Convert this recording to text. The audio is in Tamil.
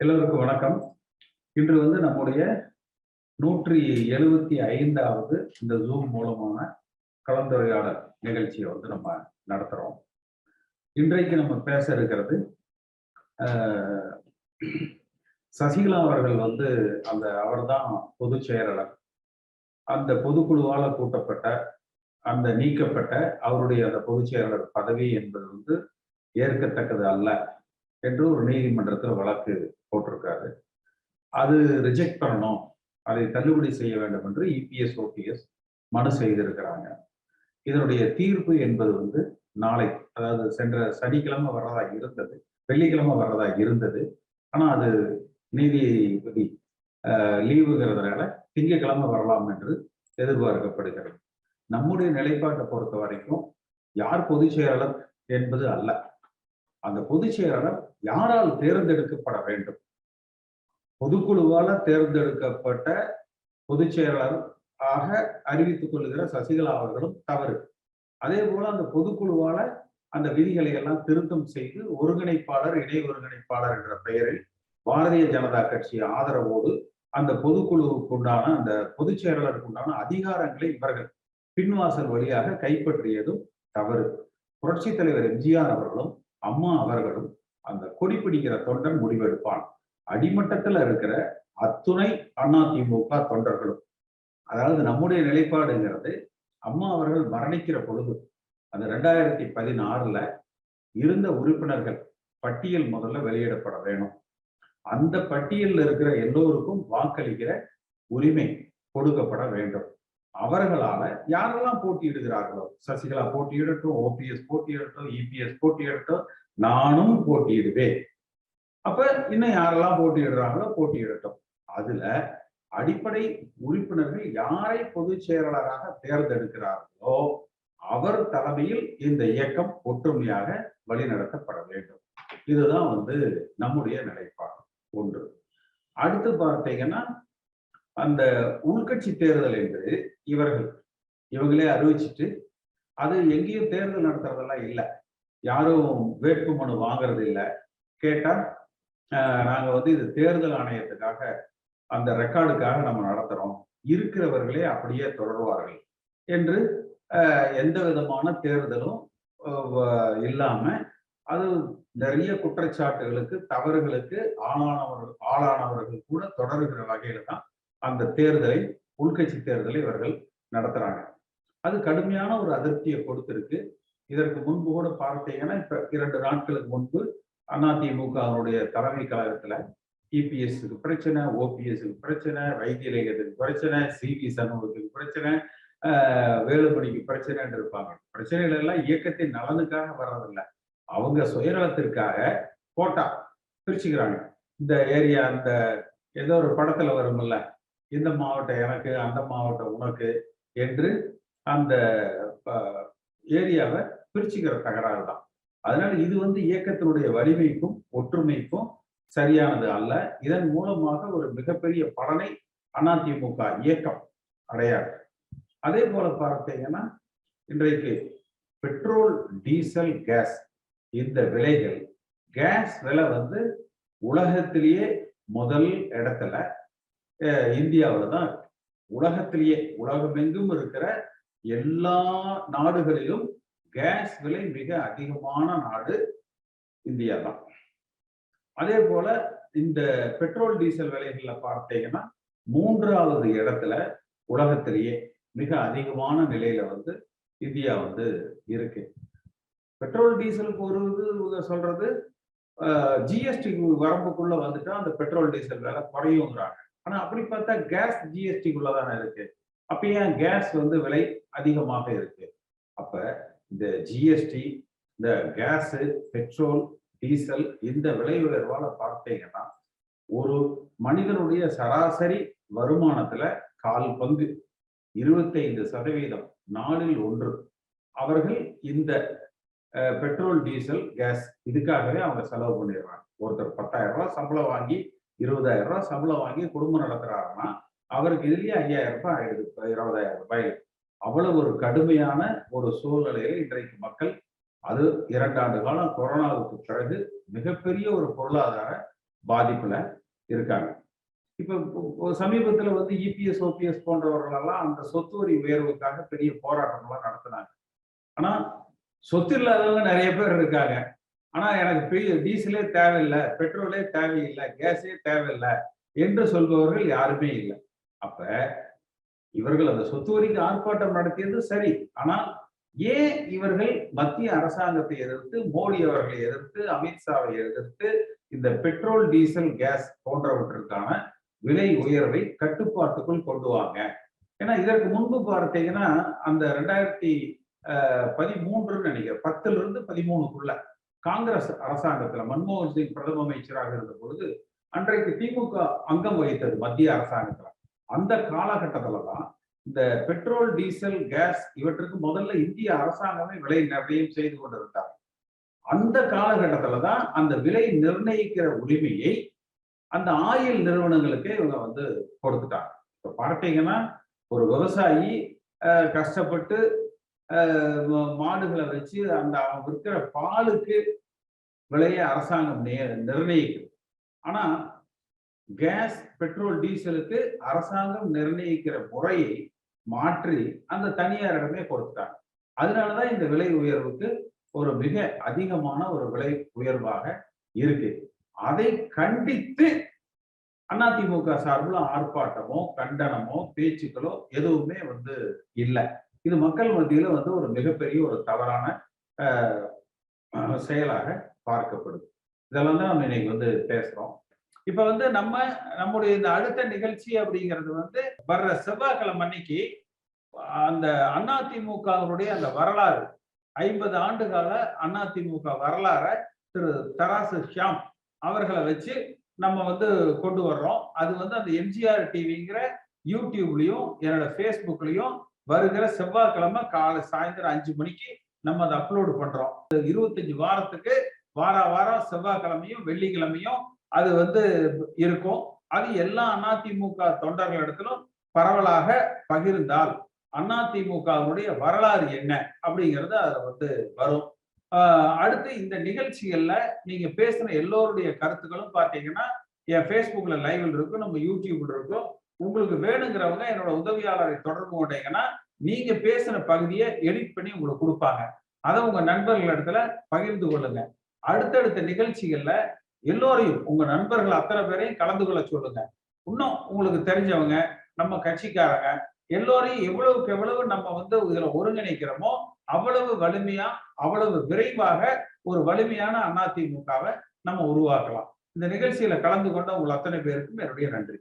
எல்லோருக்கும் வணக்கம். இன்று வந்து நம்முடைய நூற்றி எழுபத்தி ஐந்தாவது இந்த ஜூம் மூலமான கலந்துரையாடல் நிகழ்ச்சியை வந்து நம்ம நடத்துகிறோம் இன்றைக்கு நம்ம பேச இருக்கிறது சசிகலா அவர்கள் வந்து அந்த அவர்தான் பொதுச் செயலாளர். அந்த பொதுக்குழுவால் கூட்டப்பட்ட அந்த நீக்கப்பட்ட அவருடைய அந்த பொதுச் செயலாளர் பதவி என்பது வந்து ஏற்கத்தக்கது அல்ல. என்று ஒரு நீதிமன்றத்தில் வழக்கு போட்டிருக்காரு. அது ரிஜெக்ட் பண்ணணும். அதை தள்ளுபடி செய்ய வேண்டும் என்று இபிஎஸ் ஓபிஎஸ் மனு செய்திருக்கிறாங்க. இதனுடைய தீர்ப்பு என்பது வந்து நாளை அதாவது சென்ற சனிக்கிழமை வர்றதா இருந்தது வெள்ளிக்கிழமை வர்றதா இருந்தது. ஆனா அது நீதிபதி லீவுங்கிறதுனால திங்கக்கிழமை வரலாம் என்று எதிர்பார்க்கப்படுகிறது. நம்முடைய நிலைப்பாட்டை பொறுத்த வரைக்கும் யார் பொதுச் செயலாளர் என்பது அல்ல. அந்த பொதுச் செயலாளர் யாரால் தேர்ந்தெடுக்கப்பட வேண்டும்? பொதுக்குழுவால தேர்ந்தெடுக்கப்பட்ட பொதுச் செயலாளர் ஆக அறிவித்துக் கொள்ளுகிற சசிகலா அவர்களும் தவறு. அதே போல அந்த பொதுக்குழுவால அந்த விதிகளை எல்லாம் திருத்தம் செய்து ஒருங்கிணைப்பாளர் இணை ஒருங்கிணைப்பாளர் என்ற பெயரில் பாரதிய ஜனதா கட்சி ஆதரவோடு அந்த பொதுக்குழுவுக்கு உண்டான அந்த பொதுச் செயலாளருக்கு உண்டான அதிகாரங்களை இவர்கள் பின்வாசல் வழியாக கைப்பற்றியதும் தவறு. புரட்சி தலைவர் எம்ஜிஆர் அவர்களும் அம்மா அவர்களும் அந்த கொடி பிடிக்கிற தொண்டன் முடிவெடுப்பான். அடிமட்டத்துல இருக்கிற அத்துணை அதிமுக தொண்டர்களும். அதாவது நம்முடைய நிலைப்பாடுங்கிறது அம்மா அவர்கள் மரணிக்கிற பொழுது அந்த ரெண்டாயிரத்தி பதினாறுல இருந்த உறுப்பினர்கள் பட்டியல் முதல்ல வெளியிடப்பட வேணும். அந்த பட்டியலில் இருக்கிற எல்லோருக்கும் வாக்களிக்கிற உரிமை கொடுக்கப்பட வேண்டும். அவர்களால யாரெல்லாம் போட்டியிடுகிறார்களோ சசிகலா போட்டியிடட்டும் ஓபிஎஸ் போட்டியிடட்டும் இபிஎஸ் போட்டியிடட்டும் நானும் போட்டியிடுவேன். அப்ப இன்னும் யாரெல்லாம் போட்டியிடுறாங்களோ போட்டியிடட்டும். அதுல அடிப்படை உறுப்பினர்கள் யாரை பொதுச் செயலாளராக தேர்ந்தெடுக்கிறார்களோ அவர் தலைமையில் இந்த இயக்கம் ஒற்றுமையாக வழிநடத்தப்பட வேண்டும். இதுதான் வந்து நம்முடைய நிலைப்பாடு. ஒன்று. அடுத்து பார்த்தீங்கன்னா அந்த உள்கட்சி தேர்தல் என்பது இவர்கள் இவங்களே அறிவிச்சிட்டு அது எங்கேயும் தேர்தல் நடத்துறதெல்லாம் இல்லை. யாரும் வேட்புமனு வாங்குறது இல்லை. கேட்டா நாங்கள் நாங்க வந்து இது தேர்தல் ஆணையத்துக்காக அந்த ரெக்கார்டுக்காக நம்ம நடத்துறோம். இருக்கிறவர்களே அப்படியே தொடர்வார்கள் என்று எந்த விதமான தேர்தலும் இல்லாமல் இல்லாம அது நிறைய குற்றச்சாட்டுகளுக்கு தவறுகளுக்கு ஆளானவர்கள் ஆளானவர்கள் கூட தொடர்கிற வகையில தான் அந்த தேர்தலை உள்கட்சி தேர்தலை இவர்கள் நடத்துறாங்க. அது கடுமையான ஒரு அதிருப்தியை கொடுத்திருக்கு. இதற்கு முன்பு கூட பார்த்தீங்கன்னா இப்ப இரண்டு நாட்களுக்கு முன்பு அதிமுகவுடைய தலைமை கழகத்துல இபிஎஸ்க்கு பிரச்சனை ஓபிஎஸ்க்கு பிரச்சனை வைத்தியலிங்கத்துக்கு பிரச்சனை சிவி சண்முகத்துக்கு பிரச்சனை வேலுமணிக்கு பிரச்சனைன்னு இருப்பாங்க. பிரச்சனைகள் எல்லாம் இயக்கத்தின் நலனுக்காக வர்றதில்லை. அவங்க சுயநலத்திற்காக போட்டா பிரிச்சுக்கிறாங்க. இந்த ஏரியா அந்த ஏதோ ஒரு படத்துல வரும்ல இந்த மாவட்டம் எனக்கு அந்த மாவட்டம் உனக்கு என்று அந்த ஏரியாவை பிரிச்சுக்கிற தகராறு தான். அதனால இது வந்து இயக்கத்தினுடைய வலிமைக்கும் ஒற்றுமைக்கும் சரியானது அல்ல. இதன் மூலமாக ஒரு மிகப்பெரிய பலனை அதிமுக இயக்கம் அடையாது. அதே போல பார்த்தீங்கன்னா இன்றைக்கு பெட்ரோல் டீசல் கேஸ் இந்த விலைகள் கேஸ் விலை வந்து உலகத்திலேயே முதல் இடத்துல இந்தியாவில் தான் உலகத்திலேயே உலகமெங்கும் இருக்கிற எல்லா நாடுகளிலும் கேஸ் விலை மிக அதிகமான நாடு இந்தியா தான். அதே போல இந்த பெட்ரோல் டீசல் விலைகள்ல பார்த்தீங்கன்னா மூன்றாவது இடத்துல உலகத்திலேயே மிக அதிகமான நிலையில வந்து இந்தியா வந்து இருக்கு. பெட்ரோல் டீசலுக்கு ஒரு இது சொல்றது ஜிஎஸ்டி வரம்புக்குள்ள வந்துட்டா அந்த பெட்ரோல் டீசல் விலை குறையுங்கிறாங்க. ஆனா அப்படி பார்த்தா கேஸ் ஜிஎஸ்டிக்குள்ள தானே இருக்கு. அப்ப ஏன் கேஸ் வந்து விலை அதிகமாக இருக்கு? அப்ப இந்த ஜிஎஸ்டி இந்த கேஸ் பெட்ரோல் டீசல் இந்த விலை உயர்வால பார்த்தீங்கன்னா ஒரு மனிதனுடைய சராசரி வருமானத்துல கால் பங்கு. இருபத்தைந்து சதவீதம் நாலில் ஒன்று. அவர்கள் இந்த பெட்ரோல் டீசல் கேஸ் இதுக்காகவே அவங்க செலவு பண்ணிடுறாங்க. ஒருத்தர் பத்தாயிரம் ரூபாய் சம்பளம் வாங்கி இருபதாயிரம் ரூபாய் சம்பளம் வாங்கி குடும்பம் நடத்துறாருன்னா அவருக்கு இதுலயே ஐயாயிரம் ரூபாய் ஆயிடுது இருபதாயிரம் ரூபாய் அவ்வளவு ஒரு கடுமையான ஒரு சூழ்நிலையில இன்றைக்கு மக்கள் அது இரண்டாண்டு காலம் கொரோனாவுக்கு பிறகு மிகப்பெரிய ஒரு பொருளாதார பாதிப்புல இருக்காங்க. இப்போ சமீபத்துல வந்து இபிஎஸ் ஓபிஎஸ் போன்றவர்கள் எல்லாம் அந்த சொத்து வரி உயர்வுக்காக பெரிய போராட்டம்லாம் நடத்தினாங்க. ஆனா சொத்து இல்லாதவங்க நிறைய பேர் இருக்காங்க. ஆனா எனக்கு பெரிய டீசலே தேவையில்லை பெட்ரோலே தேவையில்லை கேஸே தேவையில்லை என்று சொல்பவர்கள் யாருமே இல்லை. அப்ப இவர்கள் அந்த சொத்து வரிக்கு ஆர்ப்பாட்டம் நடத்தியது சரி. ஆனால் ஏன் இவர்கள் மத்திய அரசாங்கத்தை எதிர்த்து மோடி அவர்களை எதிர்த்து அமித்ஷாவை எதிர்த்து இந்த பெட்ரோல் டீசல் கேஸ் போன்றவற்றிற்கான விலை உயர்வை கட்டுப்பாட்டுக்குள் கொண்டு வாங்க? ஏன்னா இதற்கு முன்பு பார்த்தீங்கன்னா அந்த ரெண்டாயிரத்தி பதிமூன்றுன்னு நினைக்கிறேன். பத்துல இருந்து பதிமூணுக்குள்ள. காங்கிரஸ் அரசாங்கத்துல மன்மோகன் சிங் பிரதம அமைச்சராக இருந்த பொழுது அன்றைக்கு திமுக அங்கம் வகித்தது மத்திய அரசாங்கத்துல. அந்த காலகட்டத்துல தான் இந்த பெட்ரோல் டீசல் கேஸ் இவற்றுக்கு முதல்ல இந்திய அரசாங்கமே விலை நிர்ணயம் செய்து கொண்டிருந்தார். அந்த காலகட்டத்துல தான் அந்த விலை நிர்ணயிக்கிற உரிமையை அந்த ஆயில் நிறுவனங்களுக்கே இவங்க வந்து கொடுத்துட்டாங்க. இப்ப பார்த்தீங்கன்னா ஒரு விவசாயி கஷ்டப்பட்டு மாடுகளை வச்சு அந்த விற்கிற பாலுக்கு விலையை அரசாங்கம் நிர்ணயிக்கும் ஆனா கேஸ் பெட்ரோல் டீசலுக்கு அரசாங்கம் நிர்ணயிக்கிற முறையை மாற்றி அந்த தனியாரிடமே கொடுத்துட்டாங்க. அதனாலதான் இந்த விலை உயர்வுக்கு ஒரு மிக அதிகமான ஒரு விலை உயர்வாக இருக்கு. அதை கண்டித்து அதிமுக சார்பில் ஆர்ப்பாட்டமோ கண்டனமோ பேச்சுக்களோ எதுவுமே வந்து இல்லை. இது மக்கள் மத்தியில வந்து ஒரு மிகப்பெரிய ஒரு தவறான செயலாக பார்க்கப்படுது. இதெல்லாம் தான் நம்ம இன்னைக்கு வந்து பேசுறோம். இப்ப வந்து நம்ம நம்முடைய இந்த அடுத்த நிகழ்ச்சி அப்படிங்கிறது வந்து வர்ற செவ்வாய்க்கிழமை அன்னைக்கு அந்த அதிமுகவுடைய அந்த வரலாறு ஐம்பது ஆண்டு கால அதிமுக வரலாறை திரு தராசு ஷியாம் அவர்களை வச்சு நம்ம வந்து கொண்டு வர்றோம். அது வந்து அந்த எம்ஜிஆர் டிவிங்கிற யூடியூப்லயும் என்னோட ஃபேஸ்புக்லயும் வருகிற செவ்வாய்க்கிழமை காலை சாயந்தரம் அஞ்சு மணிக்கு நம்ம அதை அப்லோடு பண்றோம். இருபத்தஞ்சு வாரத்துக்கு வார வாரம் செவ்வாய்க்கிழமையும் வெள்ளிக்கிழமையும் அது வந்து இருக்கும். அது எல்லா அதிமுக தொண்டர்களிடத்திலும் பரவலாக பகிர்ந்தால் அதிமுகவுடைய வரலாறு என்ன அப்படிங்கிறது அதுல வந்து வரும். அடுத்து இந்த நிகழ்ச்சிகள்ல நீங்க பேசின எல்லோருடைய கருத்துக்களும் பார்த்தீங்கன்னா என் ஃபேஸ்புக்ல லைவ்ல இருக்கும் நம்ம யூடியூப்ல இருக்கும். உங்களுக்கு வேணுங்கிறவங்க என்னோட உதவியாளரை தொடர்பு கொண்டீங்கன்னா நீங்க பேசின பகுதியை எடிட் பண்ணி உங்களுக்கு கொடுப்பாங்க. அதை உங்க நண்பர்கள் இடத்துல பகிர்ந்து கொள்ளுங்க. அடுத்தடுத்த நிகழ்ச்சிகள்ல எல்லோரையும் உங்க நண்பர்கள் அத்தனை பேரையும் கலந்து கொள்ள சொல்லுங்க. இன்னும் உங்களுக்கு தெரிஞ்சவங்க நம்ம கட்சிக்காரங்க எல்லோரையும் எவ்வளவுக்கு எவ்வளவு நம்ம வந்து இதுல ஒருங்கிணைக்கிறோமோ அவ்வளவு வலிமையா அவ்வளவு விரைவாக ஒரு வலிமையான அதிமுகவை நம்ம உருவாக்கலாம். இந்த நிகழ்ச்சியில கலந்து கொண்ட உங்கள் அத்தனை பேருக்கும் என்னுடைய நன்றி.